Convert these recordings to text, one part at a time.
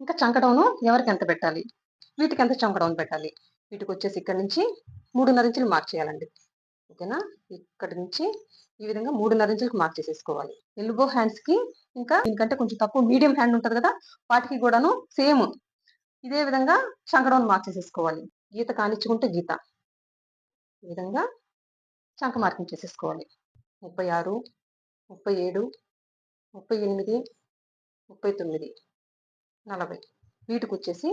ఇంకా చంకడౌను ఎవరికి ఎంత పెట్టాలి? వీటికి ఎంత చంకడౌన్ పెట్టాలి? వీటికి వచ్చేసి ఇక్కడ నుంచి మూడున్నర ఇంచులు మార్క్ చేయాలండి. ఓకేనా? ఇక్కడ నుంచి ఈ విధంగా మూడున్నర ఇంచులకు మార్క్ చేసేసుకోవాలి. ఎల్బో హ్యాండ్స్కి ఇంకా దీనికంటే కొంచెం తక్కువ మీడియం హ్యాండ్ ఉంటుంది కదా వాటికి కూడాను సేమ్ ఇదే విధంగా చంకడౌన్ మార్క్ చేసేసుకోవాలి. గీత కానిచ్చుకుంటే గీత. ఈ విధంగా చంక మార్కింగ్ చేసేసుకోవాలి. ముప్పై ఆరు ముప్పై ఏడు ముప్పై ఎనిమిది ముప్పై తొమ్మిది. నలభై. వీటికి వచ్చేసి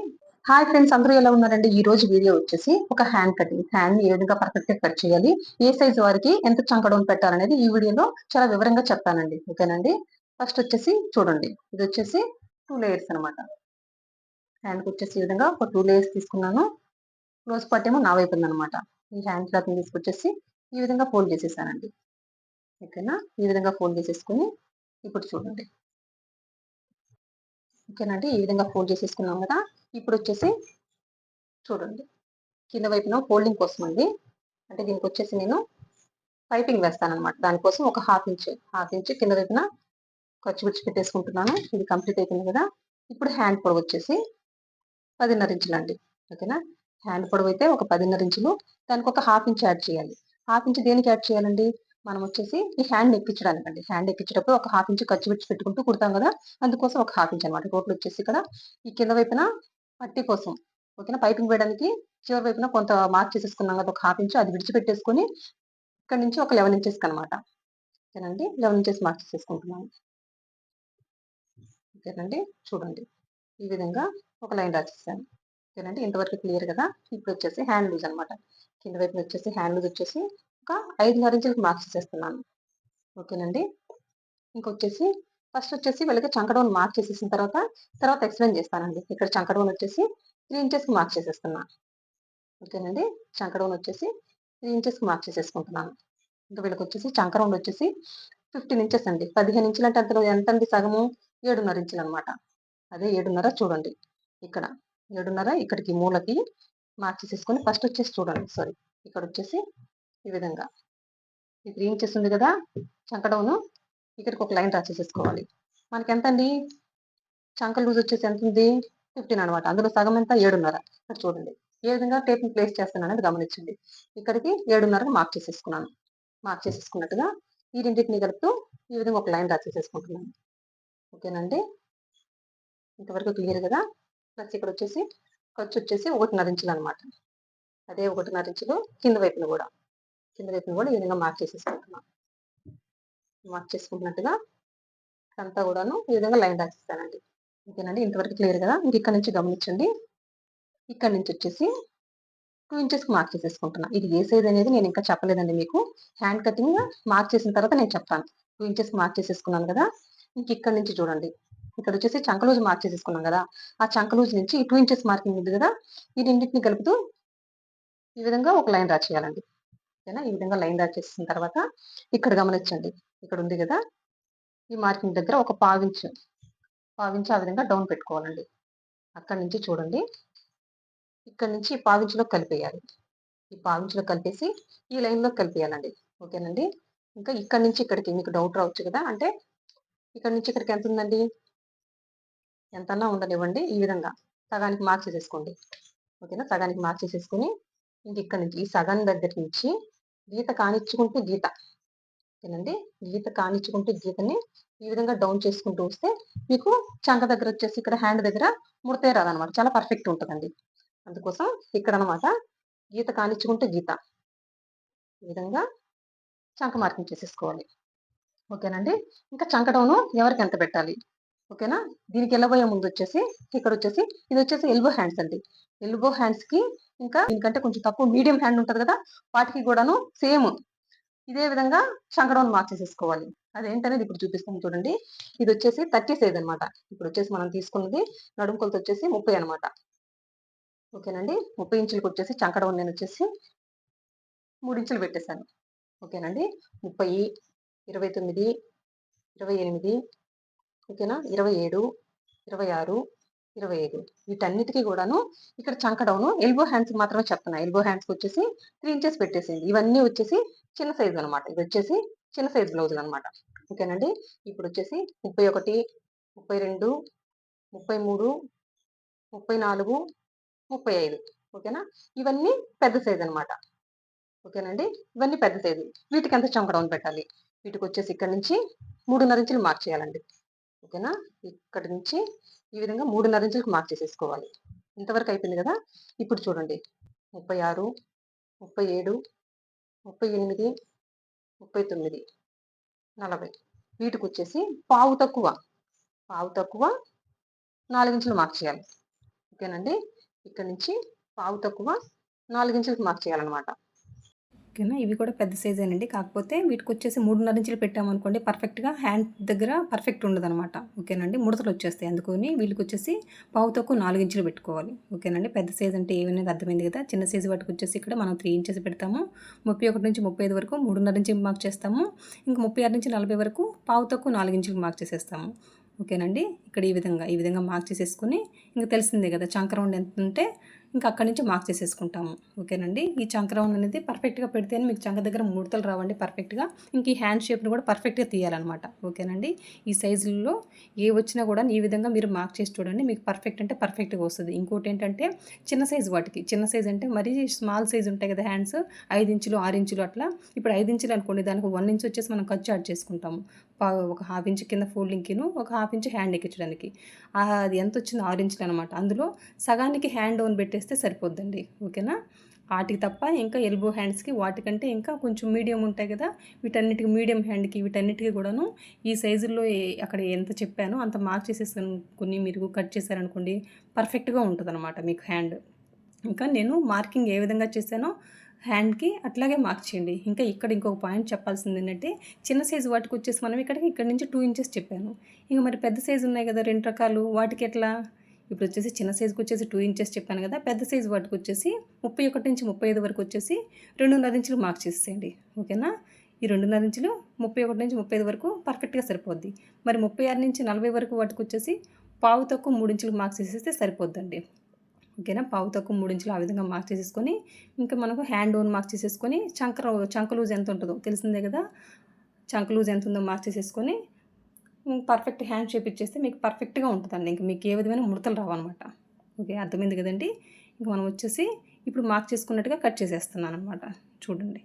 హాయ్ ఫ్రెండ్స్ అందరూ ఎలా ఉన్నారండి? ఈ రోజు వీడియో వచ్చేసి ఒక హ్యాండ్ కటింగ్. హ్యాండ్ ఏ విధంగా పర్ఫెక్ట్గా కట్ చేయాలి ఏ సైజ్ వారికి ఎంత చంకడం పెట్టాలనేది ఈ వీడియోలో చాలా వివరంగా చెప్తానండి. ఓకేనండి? ఫస్ట్ వచ్చేసి చూడండి. ఇది వచ్చేసి టూ లేయర్స్ అనమాట హ్యాండ్కి వచ్చేసి ఈ విధంగా ఒక టూ లేయర్స్ తీసుకున్నాను. క్లోజ్ పార్ట్ ఏమో నా వైపు ఉందనమాట ఈ హ్యాండ్ క్లాత్ తీసుకొచ్చేసి ఈ విధంగా ఫోల్డ్ చేసేసానండి. ఓకేనా? ఈ విధంగా ఫోల్డ్ చేసేసుకుని ఇప్పుడు చూడండి. ఓకేనండి? ఈ విధంగా ఫోల్డ్ చేసేసుకున్నాం కదా? ఇప్పుడు వచ్చేసి చూడండి. కింద వైపున ఫోల్డింగ్ కోసం అండి. అంటే దీనికి వచ్చేసి నేను పైపింగ్ వేస్తాను అనమాట దానికోసం ఒక హాఫ్ ఇంచ్ హాఫ్ ఇంచ్ కింద వైపున ఖర్చు పిచ్చి పెట్టేసుకుంటున్నాను. ఇది కంప్లీట్ అయిపోయింది కదా? ఇప్పుడు హ్యాండ్ పొడవు వచ్చేసి పదిన్నర ఇంచులు అండి. ఓకేనా? హ్యాండ్ పొడవు అయితే ఒక పదిన్నర ఇంచులు దానికి ఒక హాఫ్ ఇంచ్ యాడ్ చేయాలి. హాఫ్ ఇంచ్ దేనికి యాడ్ చేయాలండి? మనం వచ్చేసి ఈ హ్యాండ్ ఎక్కించడానికి అండి హ్యాండ్ ఎక్కించేటప్పుడు ఒక హాఫ్ ఇంచ్ ఖర్చు పెట్టి పెట్టుకుంటూ కుడతాం కదా. అందుకోసం ఒక హాఫ్ ఇంచ్ అనమాట టోటల్ వచ్చేసి ఇక్కడ ఈ కింద వైపున పట్టి కోసం ఓకేనా? పైపింగ్ వేయడానికి చివరి వైపున కొంత మార్క్ చేసేసుకున్నాం కదా ఒక హాఫ్ ఇంచ్ అది విడిచిపెట్టేసుకుని ఇక్కడ నుంచి ఒక లెవెన్ ఇంచెస్ అనమాట ఓకేనండి? లెవెన్ ఇంచెస్ మార్క్ చేసేసుకుంటున్నాను. ఓకేనండి? చూడండి. ఈ విధంగా ఒక లైన్ రాసేసాను. ఓకేనండి? ఇంతవరకు క్లియర్ కదా? ఇప్పుడు వచ్చేసి హ్యాండ్ లూజ్ అనమాట కింద వైపు వచ్చేసి హ్యాండ్ లూజ్ వచ్చేసి ఒక ఐదున్నర ఇంచులకు మార్క్స్ చేస్తున్నాను ఓకేనండి? ఇంకొచ్చేసి ఫస్ట్ వచ్చేసి వీళ్ళకి చంకడౌన్ మార్క్ చేసేసిన తర్వాత తర్వాత ఎక్స్ప్లెయిన్ చేస్తానండి. ఇక్కడ చంకడౌన్ వచ్చేసి త్రీ ఇంచెస్కి మార్క్ చేసేస్తున్నా. ఓకేనండి? చంకడౌన్ వచ్చేసి త్రీ ఇంచెస్కి మార్క్ చేసేసుకుంటున్నాను. ఇంకా వీళ్ళకి వచ్చేసి చంకరౌండ్ వచ్చేసి ఫిఫ్టీన్ ఇంచెస్ అండి. పదిహేను ఇంచులు అంటే అంతలో ఎంత అండి సగము? ఏడున్నర ఇంచులు అనమాట అదే ఏడున్నర చూడండి. ఇక్కడ ఏడున్నర ఇక్కడికి మూలకి మార్క్ చేసేసుకొని ఫస్ట్ వచ్చేసి చూడండి. సారీ. ఇక్కడ వచ్చేసి ఈ విధంగా. ఈ త్రీ ఇంచెస్ ఉంది కదా చంకడౌను ఇక్కడికి ఒక లైన్ డ్రా చేసేసుకోవాలి. మనకి ఎంత అండి చంక లూజ్ వచ్చేసి ఎంత ఉంది ఫిఫ్టీన్ అనమాట అందులో సగం ఎంత? ఏడున్నర. ఇక్కడ చూడండి. ఏ విధంగా టేప్ ప్లేస్ చేస్తున్నాను అనేది గమనించండి. ఇక్కడికి ఏడున్నరకు మార్క్ చేసేసుకున్నాను. మార్క్ చేసేసుకున్నట్టుగా ఈ రెండింటిని కలుపుతూ ఈ విధంగా ఒక లైన్ డ్రా చేసేసుకుంటున్నాను. ఓకేనండి? ఇంతవరకు క్లియర్ కదా? ప్లస్ ఇక్కడ వచ్చేసి ఖర్చు వచ్చేసి ఒకటిన్నర ఇంచులు అనమాట అదే ఒకటిన్నర ఇంచులు కింద వైపున కూడా. కింద వైపున కూడా ఈ విధంగా మార్క్ చేసేసుకుంటున్నాను మార్క్ చేసుకుంటున్నట్టుగా అంతా కూడాను ఈ విధంగా లైన్ రాసిస్తానండి. ఓకేనండి? ఇంతవరకు క్లియర్ కదా? ఇంక ఇక్కడ నుంచి గమనించండి. ఇక్కడ నుంచి వచ్చేసి టూ ఇంచెస్కి మార్క్ చేసేసుకుంటున్నా. ఇది ఏ సైజ్ అనేది నేను ఇంకా చెప్పలేదండి మీకు. హ్యాండ్ కటింగ్ మార్క్ చేసిన తర్వాత నేను చెప్తాను. టూ ఇంచెస్ మార్క్ చేసేసుకున్నాను కదా? ఇంక ఇక్కడ నుంచి చూడండి. ఇక్కడ వచ్చేసి చంకలూజ్ మార్క్ చేసేసుకున్నాం కదా? ఆ చంకలూజ్ నుంచి టూ ఇంచెస్ మార్కింగ్ ఉంది కదా? ఈ రెండింటిని కలుపుతూ ఈ విధంగా ఒక లైన్ రా చేయాలండి ఓకేనా? ఈ విధంగా లైన్ డ్రా చేసిన తర్వాత ఇక్కడ గమనించండి. ఇక్కడ ఉంది కదా? ఈ మార్కింగ్ దగ్గర ఒక పావించు. పావించి ఆ విధంగా డౌన్ పెట్టుకోవాలండి. అక్కడి నుంచి చూడండి. ఇక్కడ నుంచి ఈ పావించులో కలిపేయాలి. ఈ పావించులో కలిపేసి ఈ లైన్లో కలిపేయాలండి. ఓకేనండి? ఇంకా ఇక్కడ నుంచి ఇక్కడికి మీకు డౌట్ రావచ్చు కదా? అంటే ఇక్కడ నుంచి ఇక్కడికి ఎంత ఉందండి? ఎంతన్నా ఉండనివ్వండి ఈ విధంగా. సగానికి మార్క్స్ చేసేసుకోండి. ఓకేనా? సగానికి మార్క్స్ చేసేసుకుని ఇంక ఇక్కడ నుంచి ఈ సగం దగ్గర నుంచి గీత కానిచ్చుకుంటూ గీత. ఓకేనండి గీత కానిచ్చుకుంటూ గీతని ఈ విధంగా డౌన్ చేసుకుంటూ వస్తే మీకు చంక దగ్గర వచ్చేసి ఇక్కడ హ్యాండ్ దగ్గర ముడతే రాదనమాట చాలా పర్ఫెక్ట్ ఉంటుందండి. అందుకోసం ఇక్కడ అనమాట గీత కానిచ్చుకుంటూ గీత. ఈ విధంగా చంక మార్కింగ్ చేసేసుకోవాలి. ఓకేనండి? ఇంకా చంక డౌను ఎవరికి ఎంత పెట్టాలి? ఓకేనా? దీనికి వెళ్ళబోయే ముందు వచ్చేసి ఇక్కడ వచ్చేసి ఇది వచ్చేసి ఎల్బో హ్యాండ్స్ అండి. ఎల్బో హ్యాండ్స్కి ఇంకా దీనికంటే కొంచెం తక్కువ మీడియం హ్యాండ్ ఉంటుంది కదా వాటికి కూడాను సేమ్ ఇదే విధంగా చంకడౌన్ మార్క్ చేసేసుకోవాలి అదేంటనేది ఇప్పుడు చూపిస్తాం చూడండి. ఇది వచ్చేసి థర్టీ సైజ్ అనమాట ఇప్పుడు వచ్చేసి మనం తీసుకున్నది నడుము కొలత వచ్చేసి ముప్పై అనమాట ఓకేనండి? ముప్పై ఇంచులకు వచ్చేసి చంకడౌన్ నేను వచ్చేసి మూడు ఇంచులు పెట్టేశాను. ఓకేనండి? ముప్పై ఇరవై తొమ్మిది ఇరవై ఎనిమిది ఓకేనా? ఇరవై ఏడు ఇరవై ఆరు ఇరవై ఐదు. వీటన్నిటికీ కూడాను ఇక్కడ చంక డౌన్. ఎల్బో హ్యాండ్స్ మాత్రమే చెప్తున్నా. ఎల్బో హ్యాండ్స్కి వచ్చేసి త్రీ ఇంచెస్ పెట్టేసింది. ఇవన్నీ వచ్చేసి చిన్న సైజు అనమాట ఇది వచ్చేసి చిన్న సైజు బ్లౌజులు అనమాట ఓకేనండి? ఇప్పుడు వచ్చేసి ముప్పై ఒకటి ముప్పై రెండు ముప్పై మూడు ముప్పై నాలుగు ముప్పై ఐదు. ఓకేనా? ఇవన్నీ పెద్ద సైజు అనమాట ఓకేనండి? ఇవన్నీ పెద్ద సైజు. వీటికి ఎంత చంకడౌన్ పెట్టాలి? వీటికి వచ్చేసి ఇక్కడ నుంచి మూడున్నర ఇంచులు మార్క్ చేయాలండి. ఓకేనా? ఇక్కడ నుంచి ఈ విధంగా మూడున్నర ఇంచులకు మార్క్ చేసేసుకోవాలి. ఇంతవరకు అయిపోయింది కదా? ఇప్పుడు చూడండి. ముప్పై ఆరు ముప్పై ఏడు ముప్పై ఎనిమిది ముప్పై తొమ్మిది నలభై. వీటికి వచ్చేసి పావు తక్కువ. పావు తక్కువ నాలుగించులు మార్క్ చేయాలి. ఓకేనండి? ఇక్కడ నుంచి పావు తక్కువ నాలుగించులకు మార్క్ చేయాలన్నమాట. ఓకేనా ఇవి కూడా పెద్ద సైజేనండి కాకపోతే వీటికి వచ్చేసి మూడున్నర ఇంచులు పెట్టామనుకోండి పర్ఫెక్ట్గా హ్యాండ్ దగ్గర పర్ఫెక్ట్ ఉండదనమాట ఓకేనండి? ముడతలు వచ్చేస్తాయి అందుకని వీళ్ళకి వచ్చేసి పావు తక్కువ నాలుగు ఇంచులు పెట్టుకోవాలి. ఓకేనండి? పెద్ద సైజ్ అంటే ఏమనేది అర్థమైంది కదా? చిన్న సైజు వాటికి వచ్చేసి ఇక్కడ మనం త్రీ ఇంచెస్ పెడతాము. ముప్పై ఒకటి నుంచి ముప్పై ఐదు వరకు మూడున్నర ఇంచులు మార్క్ చేస్తాము. ఇంకా ముప్పై ఆరు నుంచి నలభై వరకు పావు తక్కువ నాలుగు ఇంచులు మార్క్ చేసేస్తాము. ఓకేనండి? ఇక్కడ ఈ విధంగా ఈ విధంగా మార్క్ చేసేసుకుని ఇంకా తెలిసిందే కదా చంకరౌండ్ ఎంత ఉంటే ఇంకా అక్కడి నుంచి మార్క్ చేసేసుకుంటాము. ఓకేనండి? ఈ చంక రౌండ్ అనేది పర్ఫెక్ట్గా పెడితేనే మీకు చంక దగ్గర ముడతలు రావండి పర్ఫెక్ట్గా ఇంక ఈ హ్యాండ్ షేప్ని కూడా పర్ఫెక్ట్గా తీయాలన్నమాట. ఓకేనండి? ఈ సైజుల్లో ఏ వచ్చినా కూడా ఈ విధంగా మీరు మార్క్ చేసి చూడండి. మీకు పర్ఫెక్ట్ అంటే పర్ఫెక్ట్గా వస్తుంది. ఇంకోటి ఏంటంటే చిన్న సైజు వాటికి. చిన్న సైజ్ అంటే మరీ స్మాల్ సైజ్ ఉంటాయి కదా హ్యాండ్స్ ఐదు ఇంచులు ఆరు ఇంచులు అట్లా. ఇప్పుడు ఐదు ఇంచులు అనుకోండి. దానికి వన్ ఇంచ్ వచ్చేసి మనం ఖర్చు యాడ్ చేసుకుంటాము. ఒక హాఫ్ ఇంచ్ కింద ఫోల్డింగ్కిను ఒక హాఫ్ ఇంచ్ హ్యాండ్ ఎక్కించడానికి. అది ఎంత వచ్చింది ఆరు ఇంచులు అనమాట అందులో సగానికి హ్యాండ్ డౌన్ పెట్టేస్తే సరిపోద్దండి. ఓకేనా? వాటికి తప్ప ఇంకా ఎల్బో హ్యాండ్స్కి వాటికంటే ఇంకా కొంచెం మీడియం ఉంటాయి కదా వీటన్నిటికి మీడియం హ్యాండ్కి వీటన్నిటికీ కూడాను ఈ సైజుల్లో అక్కడ ఎంత చెప్పానో అంత మార్క్ చేసేసుకుని మీరు కట్ చేశారనుకోండి పర్ఫెక్ట్గా ఉంటుంది అనమాట మీకు హ్యాండ్. ఇంకా నేను మార్కింగ్ ఏ విధంగా చేశానో హ్యాండ్కి అట్లాగే మార్క్ చేయండి. ఇంకా ఇక్కడ ఇంకొక పాయింట్ చెప్పాల్సింది ఏంటంటే చిన్న సైజు వాటికి వచ్చేసి మనం ఇక్కడికి ఇక్కడ నుంచి టూ ఇంచెస్ చెప్పాను. ఇంకా మరి పెద్ద సైజు ఉన్నాయి కదా రెండు రకాలు వాటికి ఎట్లా? ఇప్పుడు వచ్చేసి చిన్న సైజుకి వచ్చేసి టూ ఇంచెస్ చెప్పాను కదా పెద్ద సైజు వాటికి వచ్చేసి ముప్పై ఒకటి నుంచి ముప్పై ఐదు వరకు వచ్చేసి రెండున్నర ఇంచులు మార్క్ చేసేయండి. ఓకేనా? ఈ రెండున్నర ఇంచులు ముప్పై ఒకటి నుంచి ముప్పై ఐదు వరకు పర్ఫెక్ట్గా సరిపోద్ది. మరి ముప్పై ఆరు నుంచి నలభై వరకు వాటికి వచ్చేసి పావు తక్కువ మూడు ఇంచులు మార్క్స్ చేసేస్తే సరిపోద్దండి. ఓకేనా? పావు తక్కువ మూడించులు ఆ విధంగా మార్క్ చేసేసుకొని ఇంకా మనకు హ్యాండ్ ఓన్ మార్క్ చేసేసుకొని చంక చంక లూజ్ ఎంత ఉంటుందో తెలిసిందే కదా? చంక లూజ్ ఎంత ఉందో మార్క్ చేసేసుకొని పర్ఫెక్ట్ హ్యాండ్ షేప్ ఇచ్చేస్తే మీకు పర్ఫెక్ట్గా ఉంటుందండి. ఇంకా మీకు ఏ విధమైన ముడతలు రావన్నమాట. ఓకే అర్థమైంది కదండి? ఇంకా మనం వచ్చేసి ఇప్పుడు మార్క్ చేసుకున్నట్టుగా కట్ చేసేస్తున్నాను అనమాట చూడండి.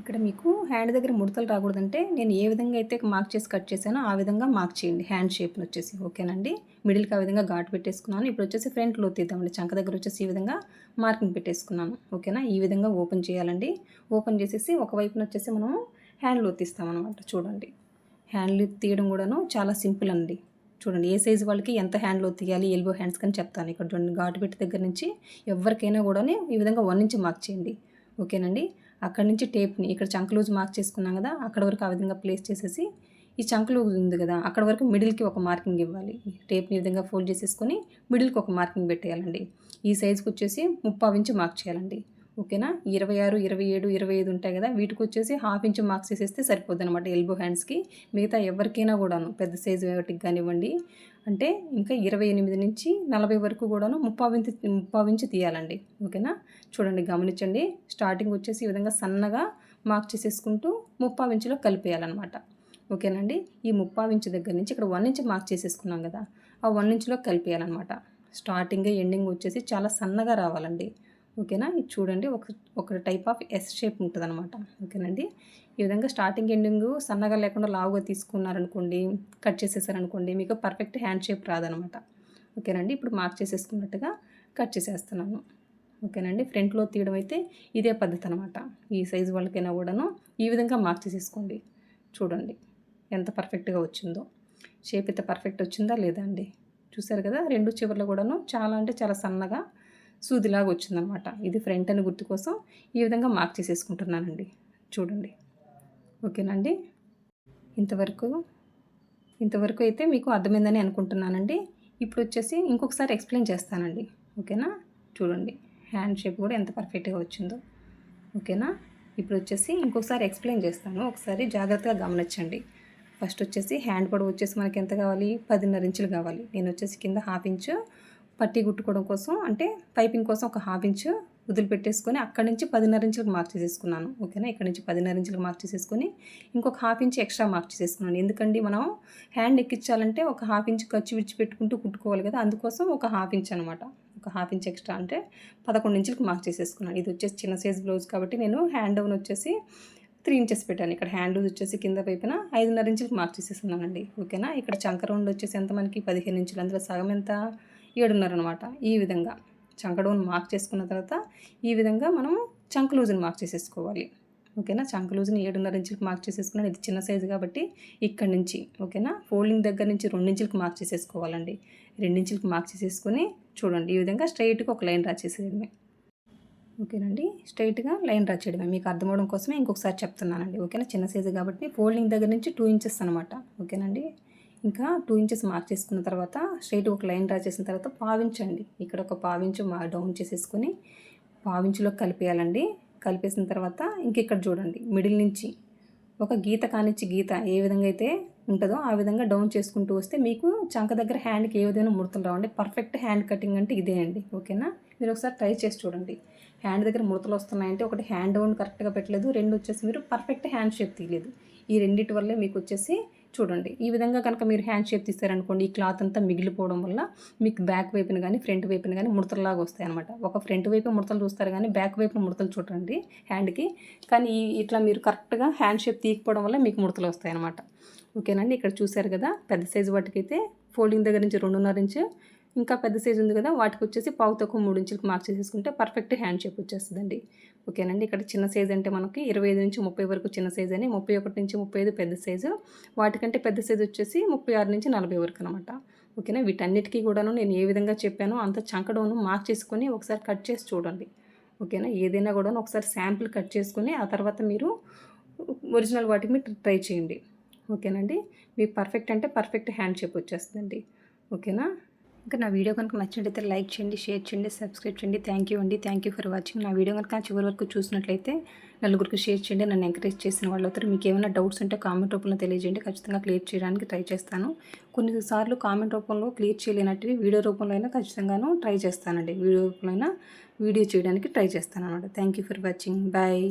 ఇక్కడ మీకు హ్యాండ్ దగ్గర ముడతలు రాకూడదంటే నేను ఏ విధంగా అయితే మార్క్ చేసి కట్ చేశానో ఆ విధంగా మార్క్ చేయండి. హ్యాండ్ షేప్ని వచ్చేసి ఓకేనండి? మిడిల్కి ఆ విధంగా ఘాటు పెట్టేసుకున్నాను. ఇప్పుడు వచ్చేసి ఫ్రంట్లో తీద్దామండి. చంక దగ్గర వచ్చేసి ఈ విధంగా మార్కింగ్ పెట్టేసుకున్నాను. ఓకేనా? ఈ విధంగా ఓపెన్ చేయాలండి. ఓపెన్ చేసేసి ఒకవైపున వచ్చేసి మనం హ్యాండ్లో తీస్తామన్నమాట. చూడండి. హ్యాండ్లు తీయడం కూడాను చాలా సింపుల్ అండి. చూడండి. ఏ సైజు వాళ్ళకి ఎంత హ్యాండ్లో తీయాలి ఎల్బో హ్యాండ్స్ కానీ చెప్తాను. ఇక్కడ చూడండి ఘాటు పెట్టి దగ్గర నుంచి ఎవరికైనా కూడా ఈ విధంగా వన్ నుంచి మార్క్ చేయండి. ఓకేనండి? అక్కడ నుంచి టేప్ని ఇక్కడ చంక లూజ్ మార్క్ చేసుకున్నాం కదా అక్కడ వరకు ఆ విధంగా ప్లేస్ చేసేసి ఈ చంక లూజ్ ఉంది కదా అక్కడ వరకు మిడిల్కి ఒక మార్కింగ్ ఇవ్వాలి. టేప్ని ఈ విధంగా ఫోల్డ్ చేసేసుకొని మిడిల్కి ఒక మార్కింగ్ పెట్టేయాలండి. ఈ సైజుకి వచ్చేసి ముప్పావు ఇంచు మార్క్ చేయాలండి. ఓకేనా? ఇరవై ఆరు ఇరవై ఏడు ఇరవై ఐదు ఉంటాయి కదా వీటికి వచ్చేసి హాఫ్ ఇంచ్ మార్క్స్ వేసేస్తే సరిపోద్ది అనమాట ఎల్బో హ్యాండ్స్కి. మిగతా ఎవరికైనా కూడాను పెద్ద సైజు వాటికి కానివ్వండి అంటే ఇంకా ఇరవై ఎనిమిది నుంచి నలభై వరకు కూడాను ముప్పావించి ముప్పావించి తీయాలండి. ఓకేనా? చూడండి గమనించండి. స్టార్టింగ్ వచ్చేసి ఈ విధంగా సన్నగా మార్క్ చేసేసుకుంటూ ముప్పావించిలో ఇంచులో కలిపేయాలన్నమాట. ఓకేనండి? ఈ ముప్పావించి ఇంచు దగ్గర నుంచి ఇక్కడ వన్ ఇంచ్ మార్క్ చేసేసుకున్నాం కదా ఆ వన్ ఇంచులో కలిపేయాలన్నమాట. స్టార్టింగ్ ఎండింగ్ వచ్చేసి చాలా సన్నగా రావాలండి. ఓకేనా? ఇది చూడండి ఒక ఒక టైప్ ఆఫ్ ఎస్ షేప్ ఉంటుంది అనమాట ఓకేనండి? ఈ విధంగా స్టార్టింగ్ ఎండింగ్ సన్నగా లేకుండా లావుగా తీసుకున్నారనుకోండి కట్ చేసేసారనుకోండి మీకు పర్ఫెక్ట్ హ్యాండ్ షేప్ రాదనమాట. ఓకేనండి? ఇప్పుడు మార్క్ చేసేసుకున్నట్టుగా కట్ చేసేస్తున్నాను. ఓకేనండి? ఫ్రంట్లో తీయడం అయితే ఇదే పద్ధతి అనమాట. ఈ సైజు వాళ్ళకైనా కూడాను ఈ విధంగా మార్క్ చేసేసుకోండి. చూడండి. ఎంత పర్ఫెక్ట్గా వచ్చిందో. షేప్ అయితే పర్ఫెక్ట్ వచ్చిందా లేదా అండి? చూసారు కదా? రెండు చివర్లు కూడాను చాలా అంటే చాలా సన్నగా సూదిలాగా వచ్చిందనమాట. ఇది ఫ్రంట్ అని గుర్తు కోసం ఈ విధంగా మార్క్ చేసేసుకుంటున్నానండి. చూడండి. ఓకేనండి. ఇంతవరకు ఇంతవరకు అయితే మీకు అర్థమైందని అనుకుంటున్నానండి. ఇప్పుడు వచ్చేసి ఇంకొకసారి ఎక్స్ప్లెయిన్ చేస్తానండి. ఓకేనా? చూడండి. హ్యాండ్ షేప్ కూడా ఎంత పర్ఫెక్ట్గా వచ్చిందో. ఓకేనా? ఇప్పుడు వచ్చేసి ఇంకొకసారి ఎక్స్ప్లెయిన్ చేస్తాను. ఒకసారి జాగ్రత్తగా గమనించండి. ఫస్ట్ వచ్చేసి హ్యాండ్ పొడవు వచ్చేసి మనకి ఎంత కావాలి? పదిన్నర ఇంచులు కావాలి. నేను వచ్చేసి కింద హాఫ్ ఇంచు పట్టీ కుట్టుకోవడం కోసం అంటే పైపింగ్ కోసం ఒక హాఫ్ ఇంచు వదిలిపెట్టేసుకొని అక్కడి నుంచి పదిన్నర ఇంచులకు మార్క్ చేసేసుకున్నాను ఓకేనా? ఇక్కడ నుంచి పదిన్నర ఇంచులకు మార్క్ చేసేసుకొని ఇంకొక హాఫ్ ఇంచ్ ఎక్స్ట్రా మార్క్ చేసేసుకున్నాను. ఎందుకంటే మనం హ్యాండ్ ఎక్కించాలంటే ఒక హాఫ్ ఇంచ్ ఖర్చు విడిచి పెట్టుకుంటూ కుట్టుకోవాలి కదా అందుకోసం ఒక హాఫ్ ఇంచ్ అనమాట. ఒక హాఫ్ ఇంచ్ ఎక్స్ట్రా అంటే పదకొండు ఇంచులకు మార్క్ చేసేసుకున్నాను. ఇది వచ్చేసి చిన్న సైజ్ బ్లౌజ్ కాబట్టి నేను హ్యాండ్ డౌన్ వచ్చేసి త్రీ ఇంచెస్ పెట్టాను. ఇక్కడ హ్యాండ్ వచ్చేసి కింద వైపున ఐదున్నర ఇంచులకు మార్క్ చేసేసుకున్నానండి ఓకేనా? ఇక్కడ చంక రౌండ్ వచ్చేసి ఎంత మనకి? పదిహేను ఇంచులు. అందులో సగం ఎంత? ఏడున్నర అనమాట. ఈ విధంగా. చంక డౌన్ మార్క్ చేసుకున్న తర్వాత ఈ విధంగా మనం చంక లూజ్ని మార్క్ చేసేసుకోవాలి. ఓకేనా? చంక లూజ్ని ఏడున్నర ఇంచులకు మార్క్ చేసేసుకున్నాను. ఇది చిన్న సైజు కాబట్టి ఇక్కడ నుంచి ఓకేనా? ఫోల్డింగ్ దగ్గర నుంచి రెండించులకు మార్క్ చేసేసుకోవాలండి. రెండించులకు మార్క్ చేసేసుకొని చూడండి. ఈ విధంగా స్ట్రైట్గా ఒక లైన్ డ్రా చేసేయడమే. ఓకేనండి? స్ట్రైట్గా లైన్ డ్రా చేయడమే. మీకు అర్థమవడం కోసమే ఇంకొకసారి చెప్తున్నానండి. ఓకేనా? చిన్న సైజు కాబట్టి ఫోల్డింగ్ దగ్గర నుంచి టూ ఇంచెస్ అనమాట ఓకేనండి? ఇంకా టూ ఇంచెస్ మార్క్ చేసుకున్న తర్వాత స్ట్రైట్ ఒక లైన్ డ్రా చేసిన తర్వాత పావించండి. ఇక్కడ ఒక పావించు మా డౌన్ చేసేసుకొని పావించులో కలిపేయాలండి. కలిపేసిన తర్వాత ఇంకెక్కడ చూడండి మిడిల్ నుంచి ఒక గీత కానిచ్చి గీత ఏ విధంగా అయితే ఉంటుందో ఆ విధంగా డౌన్ చేసుకుంటూ వస్తే మీకు చంక దగ్గర హ్యాండ్కి ఏ విధంగా ముడతలు రావండి. పర్ఫెక్ట్ హ్యాండ్ కటింగ్ అంటే ఇదే అండి. ఓకేనా మీరు ఒకసారి ట్రై చేసి చూడండి. హ్యాండ్ దగ్గర ముడతలు వస్తున్నాయంటే ఒకటి హ్యాండ్ డౌన్ కరెక్ట్గా పెట్టలేదు రెండు వచ్చేసి మీరు పర్ఫెక్ట్ హ్యాండ్ షేప్ తీయలేదు. ఈ రెండింటి వల్లే మీకు వచ్చేసి చూడండి. ఈ విధంగా కనుక మీరు హ్యాండ్ షేప్ తీస్తారనుకోండి ఈ క్లాత్ అంతా మిగిలిపోవడం వల్ల మీకు బ్యాక్ వైపున కానీ ఫ్రంట్ వైపున కానీ ముడతలాగా వస్తాయి అనమాట ఒక ఫ్రంట్ వైపు ముడతలు చూస్తారు కానీ బ్యాక్ వైపు ముడతలు చూడండి హ్యాండ్కి కానీ ఈ- ఇట్లా మీరు కరెక్ట్గా హ్యాండ్ షేప్ తీయకపోవడం వల్ల మీకు ముడతలు వస్తాయి అనమాట ఓకేనండి? ఇక్కడ చూశారు కదా? పెద్ద సైజు వాటికైతే ఫోల్డింగ్ దగ్గర నుంచి రెండున్నర ఇంచు ఇంకా పెద్ద సైజు ఉంది కదా వాటికి వచ్చేసి పావు తక్కువ మూడు ఇంచులకు మార్క్ చేసేసుకుంటే పర్ఫెక్ట్ హ్యాండ్ షేప్ వచ్చేస్తుందండి. ఓకేనండి ఇక్కడ చిన్న సైజు అంటే మనకి ఇరవై ఐదు నుంచి ముప్పై వరకు చిన్న సైజ్ అని ముప్పై ఒకటి నుంచి ముప్పై ఐదు పెద్ద సైజు. వాటికంటే పెద్ద సైజు వచ్చేసి ముప్పై ఆరు నుంచి నలభై వరకు అనమాట ఓకేనా వీటన్నిటికీ కూడాను నేను ఏ విధంగా చెప్పానో అంత చంకడోను మార్క్ చేసుకొని ఒకసారి కట్ చేసి చూడండి. ఓకేనా ఏదైనా కూడా ఒకసారి శాంపిల్ కట్ చేసుకుని ఆ తర్వాత మీరు ఒరిజినల్ వాటికి మీరు ట్రై చేయండి. ఓకేనండి మీకు పర్ఫెక్ట్ అంటే పర్ఫెక్ట్ హ్యాండ్ షేప్ వచ్చేస్తుందండి. ఓకేనా ఇంకా నా వీడియో కనుక నచ్చినట్లయితే లైక్ చేయండి షేర్ చేయండి సబ్స్క్రైబ్ చేయండి. థ్యాంక్ యూ అండి. థ్యాంక్ యూ ఫర్ వాచింగ్ నా వీడియో కనుక చివరి వరకు చూసినట్లయితే నలుగురికి షేర్ చేయండి. నన్ను ఎంకరేజ్ చేసిన వాళ్ళు అవుతారు. మీకు ఏమైనా డౌట్స్ ఉంటే కామెంట్ రూపంలో తెలియజేయండి. ఖచ్చితంగా క్లియర్ చేయడానికి ట్రై చేస్తాను. కొన్నిసార్లు కామెంట్ రూపంలో క్లియర్ చేయలేనట్టు వీడియో రూపంలో అయినా ఖచ్చితంగాను ట్రై చేస్తానండి. వీడియో రూపంలో అయినా వీడియో చేయడానికి ట్రై చేస్తాను అనమాట thank you for watching bye